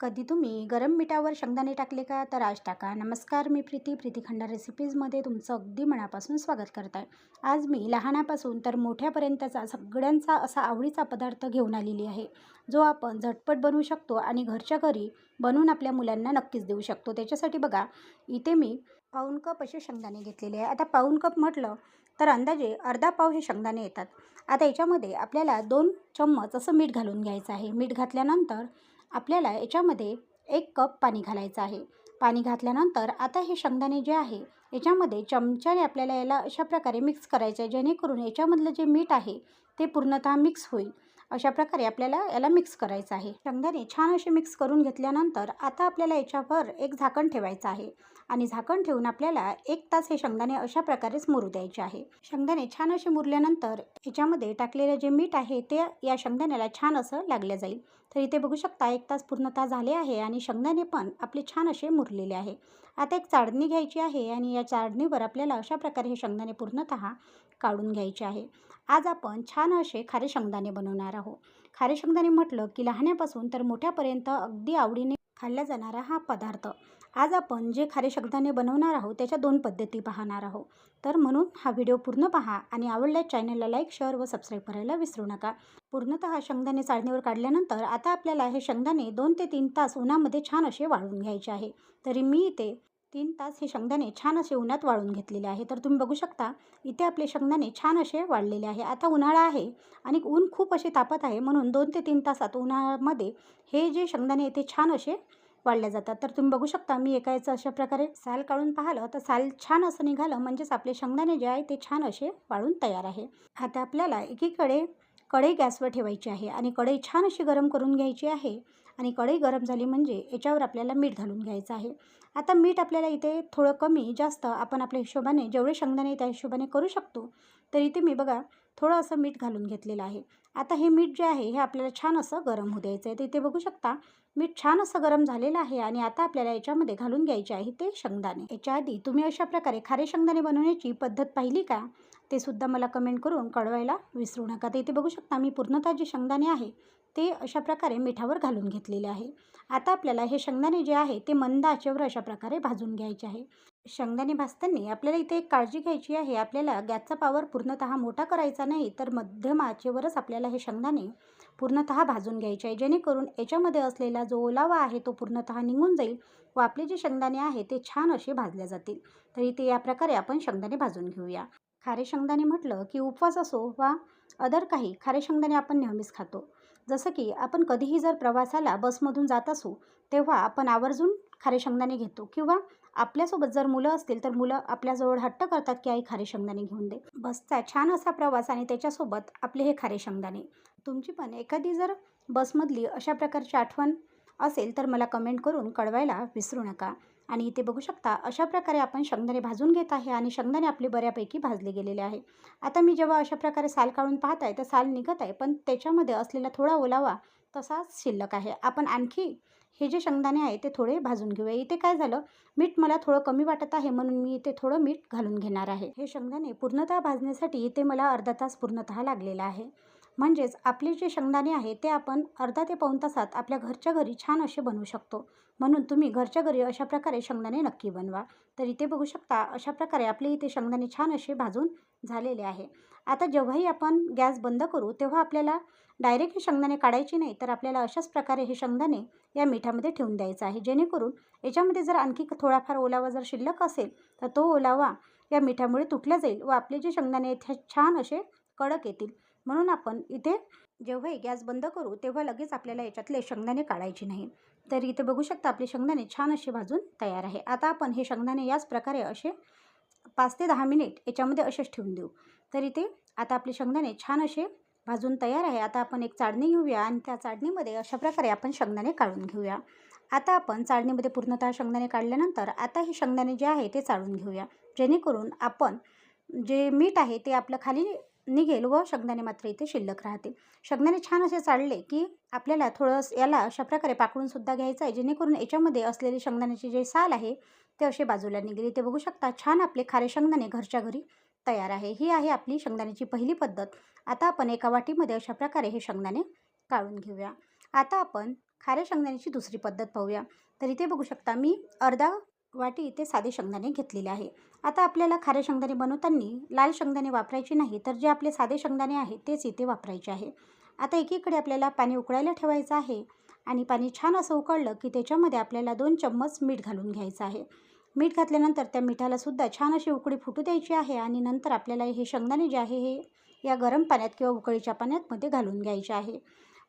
कधी तुम्ही गरम मिठावर शेंगदाणे टाकले का? तर आज टाका. नमस्कार मी प्रीती. प्रीती खंडा रेसिपीजमध्ये तुमचं अगदी मनापासून स्वागत करत आहे आज मी लहानापासून तर मोठ्यापर्यंतचा सगळ्यांचा असा आवडीचा पदार्थ घेऊन आलेली आहे. जो आपण झटपट बनवू शकतो आणि घरच्या घरी बनवून आपल्या मुलांना नक्कीच देऊ शकतो. त्याच्यासाठी बघा इथे मी पाऊण कप असे शेंगदाणे घेतलेले आहे आता पाऊण कप म्हटलं तर अंदाजे अर्धा पाव हे शेंगदाणे येतात. आता याच्यामध्ये आपल्याला दोन चम्मच असं मीठ घालून घ्यायचं आहे. मीठ घातल्यानंतर आपल्याला याच्यामध्ये एक कप पाणी घालायचं आहे. पाणी घातल्यानंतर आता हे शेंगदाणे जे आहे याच्यामध्ये चमच्याने आपल्याला याला अशा प्रकारे मिक्स करायचं आहे जेणेकरून याच्यामधलं जे मीठ आहे ते पूर्णतः मिक्स होईल. अशा प्रकारे आपल्याला याला मिक्स करायचं आहे. शेंगदाणे छान असे मिक्स करून घेतल्यानंतर आता आपल्याला याच्यावर एक झाकण ठेवायचं आहे. आणि झाकण ठेवून आपल्याला एक तास हे शेंगदाणे अशा प्रकारेच मुरू द्यायचे आहे. शेंगदाणे छान असे मुरल्यानंतर याच्यामध्ये टाकलेलं जे मीठ आहे ते या शेंगदाण्याला छान असं लागलं जाईल. तर इथे बघू शकता एक तास पूर्णतः झाले आहे आणि शेंगदाणे पण आपले छान असे मुरलेले आहे. आता एक चाळणी घ्यायची आहे आणि या चाळणीवर आपल्याला अशा प्रकारे हे शेंगदाणे पूर्णतः काढून घ्यायचे आहे. आज आपण छान असे खारे शेंगदाणे बनवणार आहोत. खारे शेंगदाणे म्हटलं की लहान्यापासून तर मोठ्यापर्यंत अगदी आवडीने खाल्ला जाणारा हा पदार्थ. आज आपण जे खारे शब्दाने बनवणार आहोत त्याच्या दोन पद्धती पाहणार आहोत. तर म्हणून हा व्हिडिओ पूर्ण पहा आणि आवडल्यास चॅनलला लाईक शेअर व सबस्क्राईब करायला विसरू नका. पूर्णतः शेंगदाणे चाळणीवर काढल्यानंतर आता आपल्याला हे शेंगदाणे दोन ते तीन तास उन्हामध्ये छान असे वाळून घ्यायचे आहे. तरी मी इथे तीन तास हे शेंगदाणे छान असे उन्हात वाळून घेतलेले आहे. तर तुम्ही बघू शकता इथे आपले शेंगदाणे छान असे वाळलेले आहे. आता उन्हाळा आहे आणि ऊन खूप असे तापत आहे म्हणून दोन ते तीन तासात उन्हाळ्यामध्ये हे जे शेंगदाणे ते छान असे वाढल्या जातात. तर तुम्ही बघू शकता मी एका याचं अशा प्रकारे साल काढून पाहिलं तर साल छान असं निघालं म्हणजेच आपले शेंगदाणे जे आहे ते छान असे वाळून तयार आहे. आता आपल्याला एकीकडे कढई गॅसवर ठेवायची आहे आणि कढई छान अशी गरम करून घ्यायची आहे. आणि कढई गरम झाली म्हणजे याच्यावर आपल्याला मीठ घालून घ्यायचं आहे. आता मीठ आपल्याला इथे थोडं कमी जास्त आपण आपल्या हिशोबाने जेवढे शेंगदाणे त्या हिशोबाने करू शकतो. तर इथे मी बघा थोडं असं मीठ घालून घेतलेलं आहे. आता हे मीठ जे आहे हे आपल्याला छान असं गरम होऊ द्यायचं आहे. तर इथे बघू शकता मीठ छान असं गरम झालेलं आहे आणि आता आपल्याला याच्यामध्ये घालून घ्यायचे आहे ते शेंगदाणे. याच्या आधी तुम्ही अशा प्रकारे खारे शेंगदाणे बनवण्याची पद्धत पाहिली का? ते सुद्धा मला कमेंट करून कळवायला विसरू नका. तर इथे बघू शकता मी पूर्णतः जे शेंगदाणे आहे ते अशा प्रकारे मिठावर घालून घेतलेले आहे. आता आपल्याला हे शेंगदाणे जे आहे ते मंद आचेवर अशा प्रकारे भाजून घ्यायचे आहे. शेंगदाणे भाजताना आपल्याला इथे एक काळजी घ्यायची आहे. आपल्याला गॅसचा पावर पूर्णतः मोठा करायचा नाही तर मध्यम आचेवरच आपल्याला हे शेंगदाणे पूर्णतः भाजून घ्यायचे आहे. जेणेकरून याच्यामध्ये असलेला जो ओलावा आहे तो पूर्णतः निघून जाईल व आपले जे शेंगदाणे आहे ते छान असे भाजले जातील. तर इथे या प्रकारे आपण शेंगदाणे भाजून घेऊया. खारे शेंगदाणे म्हटलं की उपवास असो वा अदर काही खारे शेंगदाणे आपण नेहमीच खातो. जसं की आपण कधीही जर प्रवासाला बसमधून जात असू तेव्हा आपण आवर्जून खारे शेंगदाणे घेतो. किंवा आपल्यासोबत जर मुलं असतील तर मुलं आपल्याजवळ हट्ट करतात की आई खारे शेंगदाणे घेऊन दे. बसचा छान असा प्रवास आणि त्याच्यासोबत आपले हे खारे शेंगदाणे तुमची पण एखादी जर बसमधली अशा प्रकारची आठवण असेल तर मला कमेंट करून कळवायला विसरू नका. आणि इथे बघू शकता अशा प्रकारे आपण शेंगदाणे भाजून घेत आहे आणि शेंगदाणे आपले बऱ्यापैकी भाजले गेलेले आहे. आता मी जेव्हा अशा प्रकारे साल काढून पाहत आहे तर साल निघत आहे पण त्याच्यामध्ये असलेला थोडा ओलावा तसाच शिल्लक आहे. आपण आणखी हे जे शेंगदाणे आहे ते थोडे भाजून घेऊया. इथे काय झालं मीठ मला थोडं कमी वाटत आहे म्हणून मी इथे थोडं मीठ घालून घेणार आहे. हे शेंगदाणे पूर्णतः भाजण्यासाठी इथे मला अर्धा तास पूर्णतः लागलेला आहे. म्हणजेच आपले जे शेंगदाणे आहे ते आपण अर्धा ते पाऊण तासात आपल्या घरच्या घरी छान असे बनवू शकतो. म्हणून तुम्ही घरच्या घरी अशा प्रकारे शेंगदाणे नक्की बनवा. तर इथे बघू शकता अशा प्रकारे आपले इथे शेंगदाणे छान असे भाजून झालेले आहे. आता जेव्हाही आपण गॅस बंद करू तेव्हा आपल्याला डायरेक्ट हे शेंगदाणे काढायचे नाही तर आपल्याला अशाच प्रकारे हे शेंगदाणे या मिठामध्ये ठेवून द्यायचं आहे. जेणेकरून याच्यामध्ये जर आणखी थोडाफार ओलावा जर शिल्लक असेल तर तो ओलावा या मिठामुळे तुटला जाईल व आपले जे शेंगदाणे आहेत छान असे कडक येतील. म्हणून आपण इथे जेव्हाही गॅस बंद करू तेव्हा लगेच आपल्याला याच्यातले शेंगदाणे काढायचे नाही. तर इथे बघू शकता आपले शेंगदाणे छान असे भाजून तयार आहे. आता आपण हे शेंगदाणे याच प्रकारे असे पाच ते दहा मिनिट याच्यामध्ये असेच ठेवून देऊ. तर इथे आता आपले शेंगदाणे छान असे भाजून तयार आहे. आता आपण एक चाळणी घेऊया आणि त्या चाळणीमध्ये अशा प्रकारे आपण शेंगदाणे काढून घेऊया. आता आपण चाळणीमध्ये पूर्णतः शेंगदाणे काढल्यानंतर आता हे शेंगदाणे जे आहे ते चाळून घेऊया. जेणेकरून आपण जे मीठ आहे ते आपलं खाली निघेल व शेंगदाणे मात्र इथे शिल्लक राहतील शेंगदाणे छान असे चाळले की आपल्याला थोडं याला अशा प्रकारे पाकडूनसुद्धा घ्यायचं आहे जेणेकरून याच्यामध्ये असलेले शेंगदाण्याचे जे साल आहे ते असे बाजूला निघेल. ते बघू शकता छान आपले खारे शेंगदाणे घरच्या घरी तयार आहे. ही आहे आपली शेंगदाण्याची पहिली पद्धत. आता आपण एका वाटीमध्ये अशा प्रकारे हे शेंगदाणे काढून घेऊया. आता आपण खाऱ्या शेंगदाण्याची दुसरी पद्धत पाहूया. तर इथे बघू शकता मी अर्धा वाटी इथे साधे शेंगदाणे घेतलेले आहे. आता आपल्याला खारे शेंगदाणे बनवताना लाल शेंगदाणे वापरायचे नाही तर जे आपले साधे शेंगदाणे आहे तेच इथे वापरायचे आहे. आता एकीकडे आपल्याला पाणी उकळायला ठेवायचं आहे आणि पाणी छान असं उकळलं की त्याच्यामध्ये आपल्याला दोन चम्मच मीठ घालून घ्यायचं आहे. मीठ घातल्यानंतर त्या मिठाला सुद्धा छान अशी उकळी फुटू द्यायची आहे आणि नंतर आपल्याला हे शेंगदाणे जे आहे हे या गरम पाण्यात किंवा उकळीच्या पाण्यात मध्ये घालून घ्यायचे आहे.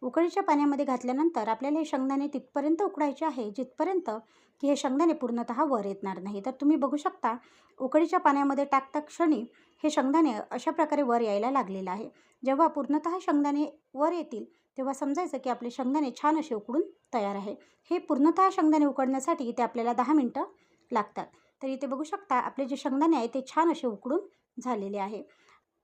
उकळीच्या पाण्यामध्ये घातल्यानंतर आपल्याला हे शेंगदाणे तिथपर्यंत उकडायचे आहे जिथपर्यंत की हे शेंगदाणे पूर्णतः वर येणार नाही. तर तुम्ही बघू शकता उकळीच्या पाण्यामध्ये टाकता क्षणी हे शेंगदाणे अशा प्रकारे वर यायला लागलेलं आहे. जेव्हा पूर्णतः शेंगदाणे वर येतील तेव्हा समजायचं की आपले शेंगदाणे छान असे उकडून तयार आहे. हे पूर्णतः शेंगदाणे उकडण्यासाठी इथे आपल्याला दहा मिनटं लागतात. तर इथे बघू शकता आपले जे शेंगदाणे आहे ते छान असे उकडून झालेले आहे.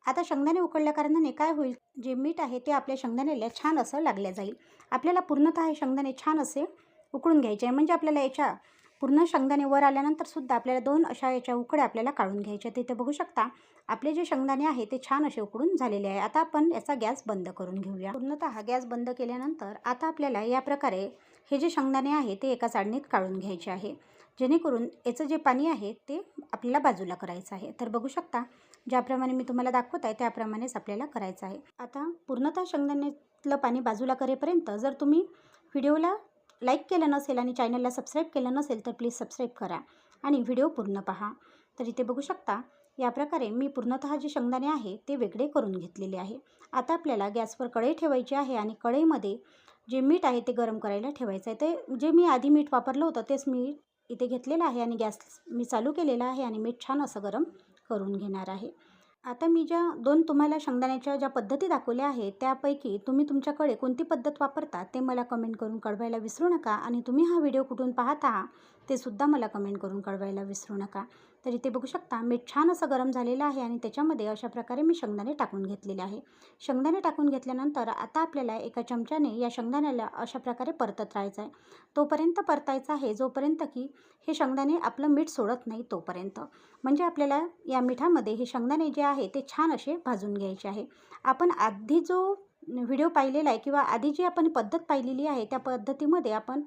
आता शेंगदाणे उकडल्या कारणाने काय होईल? जे मीठ आहे ते आपल्या शेंगदाण्याला छान असं लागल्या जाईल. आपल्याला पूर्णतः हे शेंगदाणे छान असे उकळून घ्यायचे आहे. म्हणजे आपल्याला याच्या पूर्ण शेंगदाणे वर आल्यानंतर सुद्धा आपल्याला दोन अशा याच्या उकड्या आपल्याला काढून घ्यायच्या तिथे बघू शकता आपले जे शेंगदाणे आहे ते छान असे उकडून झालेले आहे. आता आपण याचा गॅस बंद करून घेऊया. पूर्णतः गॅस बंद केल्यानंतर आता आपल्याला या प्रकारे हे जे शेंगदाणे आहे ते एका चाळणीत काढून घ्यायचे आहे. जेणेकरून याचं जे पाणी आहे ते आपल्याला बाजूला करायचं आहे. तर बघू शकता ज्याप्रमाणे मी तुम्हाला दाखवत आहे त्याप्रमाणेच आपल्याला करायचं आहे. आता पूर्णतः शेंगदाण्यातलं पाणी बाजूला करेपर्यंत जर तुम्ही व्हिडिओला लाईक केलं नसेल आणि चॅनलला सबस्क्राईब केलं नसेल तर प्लीज सबस्क्राईब करा आणि व्हिडिओ पूर्ण पहा. तर इथे बघू शकता या प्रकारे मी पूर्णतः जे शेंगदाणे आहे ते वेगळे करून घेतलेले आहे. आता आपल्याला गॅसवर कढई ठेवायची आहे आणि कढईमध्ये जे मीठ आहे ते गरम करायला ठेवायचं आहे. ते जे मी आधी मीठ वापरलं होतं तेच मी इथे घेतलेलं आहे आणि गॅस मी चालू केलेला आहे आणि मीठ छान असं गरम करून घेणार आहे. आता मी ज्या दोन तुम्हाला शेंगदाण्याच्या ज्या पद्धती दाखवल्या आहेत त्यापैकी तुम्ही तुमच्याकडे कोणती पद्धत वापरता ते मला कमेंट करून कळवायला विसरू नका आणि तुम्ही हा व्हिडिओ कुठून पाहता ते सुद्धा मला कमेंट करून कळवायला विसरू नका. तर इथे बघू शकता मीठ छान असं गरम झालेलं आहे आणि त्याच्यामध्ये अशा प्रकारे मी शेंगदाणे टाकून घेतलेले आहे. शेंगदाणे टाकून घेतल्यानंतर आता आपल्याला एका चमच्याने या शेंगदाण्याला अशा प्रकारे परतत राहायचं आहे. तोपर्यंत परतायचं आहे जोपर्यंत की हे शेंगदाणे आपलं मीठ सोडत नाही तोपर्यंत. म्हणजे आपल्याला या मिठामध्ये हे शेंगदाणे जे आहे ते छान असे भाजून घ्यायचे आहे. आपण आधी जो व्हिडिओ पाहिलेला आहे किंवा आधी जी आपण पद्धत पाहिलेली आहे त्या पद्धतीमध्ये आपण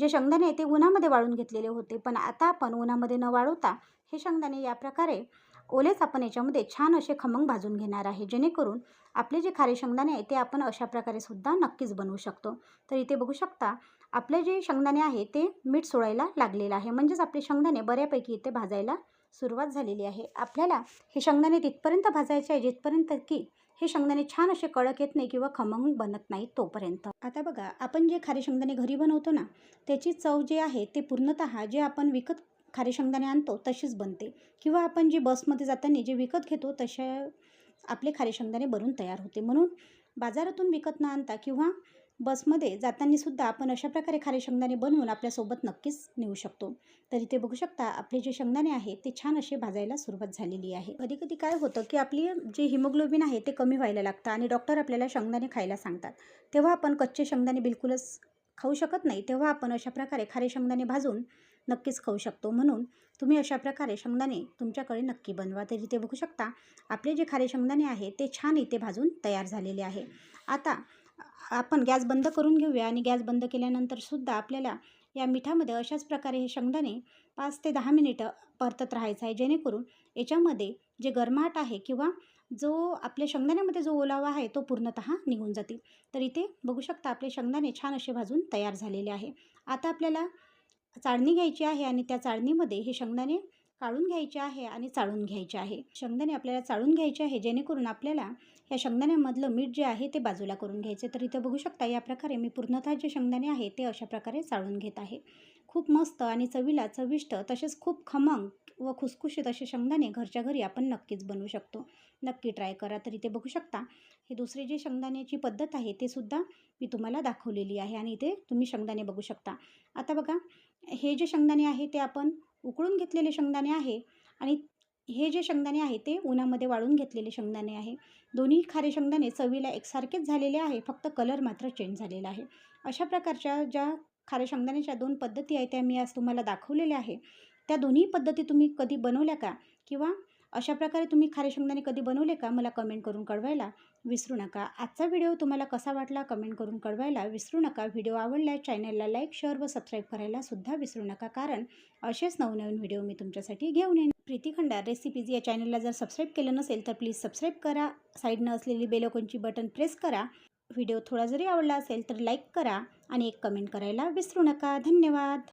जे शेंगदाणे आहे ते उन्हामध्ये वाळून घेतलेले होते पण आता आपण उन्हामध्ये न वाळवता हे शेंगदाणे या प्रकारे ओलेच आपण याच्यामध्ये छान असे खमंग भाजून घेणार आहे. जेणेकरून आपले जे खारे शेंगदाणे आहे ते आपण अशा प्रकारे सुद्धा नक्कीच बनवू शकतो. तर इथे बघू शकता आपले जे शेंगदाणे आहे ते मीठ सोडायला लागलेलं आहे. म्हणजेच आपले शेंगदाणे बऱ्यापैकी इथे भाजायला सुरुवात झालेली आहे. आपल्याला हे शेंगदाणे तिथपर्यंत भाजायचे आहे जिथपर्यंत की हे शेंगदाणे छान असे कडक येत नाही किंवा खमंग बनत नाही तोपर्यंत. आता बघा आपण जे खारे शेंगदाणे घरी बनवतो ना त्याची चव जे आहे ते पूर्णतः जे आपण विकत खारे शेंगदाणे आणतो तशीच बनते. किंवा आपण जे बसमध्ये जाताना जे विकत घेतो तशा आपले खारे शेंगदाणे बनून तयार होते. म्हणून बाजारातून विकत न आणता किंवा बसमध्ये जाताना सुद्धा आपण अशा प्रकारे खारे शेंगदाणे बनवून आपल्यासोबत नक्कीच नेऊ शकतो. तर इथे बघू शकता आपले जे शेंगदाणे आहे ते छान असे भाजायला सुरुवात झालेली आहे. कधी कधी काय होतं की आपली जे हिमोग्लोबिन आहे ते कमी व्हायला लागतं आणि डॉक्टर आपल्याला शेंगदाणे खायला सांगतात. तेव्हा आपण कच्चे शेंगदाणे बिलकुलच खाऊ शकत नाही तेव्हा आपण अशा प्रकारे खारे शेंगदाणे भाजून नक्कीच खाऊ शकतो. म्हणून तुम्ही अशा प्रकारे शेंगदाणे तुमच्याकडे नक्की बनवा. तर इथे बघू शकता आपले जे खारे शेंगदाणे आहे ते छान इथे भाजून तयार झालेले आहे. आता आपण गॅस बंद करून घेऊया आणि गॅस बंद केल्यानंतरसुद्धा आपल्याला या मिठामध्ये अशाच प्रकारे हे शेंगदाणे पाच ते दहा मिनिटं परतत राहायचं आहे. जेणेकरून याच्यामध्ये जे गरमाट आहे किंवा जो आपल्या शेंगदाण्यामध्ये जो ओलावा आहे तो पूर्णतः निघून जातील. तर इथे बघू शकता आपले शेंगदाणे छान असे भाजून तयार झालेले आहे. आता आपल्याला चाळणी घ्यायची आहे आणि त्या चाळणीमध्ये हे शेंगदाणे काढून घ्यायचे आहे आणि चाळून घ्यायचे आहे. शेंगदाणे आपल्याला चाळून घ्यायचे आहे. जेणेकरून आपल्याला या शेंगदाण्यामधलं मीठ जे आहे ते बाजूला करून घ्यायचे तर इथं बघू शकता या प्रकारे मी पूर्णतः जे शेंगदाणे आहे ते अशा प्रकारे चाळून घेत आहे. खूप मस्त आणि चवीला चविष्ट तसेच खूप खमंग व खुसखुशीत असे शेंगदाणे घरच्या घरी आपण नक्कीच बनवू शकतो. नक्की ट्राय करा. तर इथे बघू शकता हे दुसरी जी शेंगदाण्याची पद्धत आहे ते सुद्धा मी तुम्हाला दाखवलेली आहे आणि इथे तुम्ही शेंगदाणे बघू शकता. आता बघा हे जे शेंगदाणे आहे ते आपण उकळून घेतलेले शेंगदाणे आहे आणि हे जे शेंगदाणे आहे ते उन्हामध्ये वाळून घेतलेले शेंगदाणे आहे. दोन्ही खारे शेंगदाणे चवीला एकसारखेच झालेले आहे फक्त कलर मात्र चेंज झालेला आहे. अशा प्रकारच्या ज्या खारे शेंगदाण्याच्या दोन पद्धती आहेत त्या मी आज तुम्हाला दाखवलेल्या आहे. त्या दोन्ही पद्धती तुम्ही कधी बनवल्या का? किंवा अशा प्रकारे तुम्ही खारे शेंगदाणे कधी बनवले का? मला कमेंट करून कळवायला. विसरू नका. आजचा व्हिडिओ तुम्हाला कसा वाटला कमेंट करून कळवायला विसरू नका. व्हिडिओ आवडल्यास चॅनलला लाईक शेअर व सबस्क्राईब करायला सुद्धा विसरू नका. कारण असेच नवनवीन व्हिडिओ मी तुमच्यासाठी घेऊन येईन. प्रीती खंडार रेसिपीज या चॅनलला जर सबस्क्राईब केलं नसेल तर प्लीज सबस्क्राईब करा. साईडनं असलेली बेलकोनची बटन प्रेस करा. व्हिडिओ थोडा जरी आवडला असेल तर लाईक करा आणि एक कमेंट करायला विसरू नका. धन्यवाद.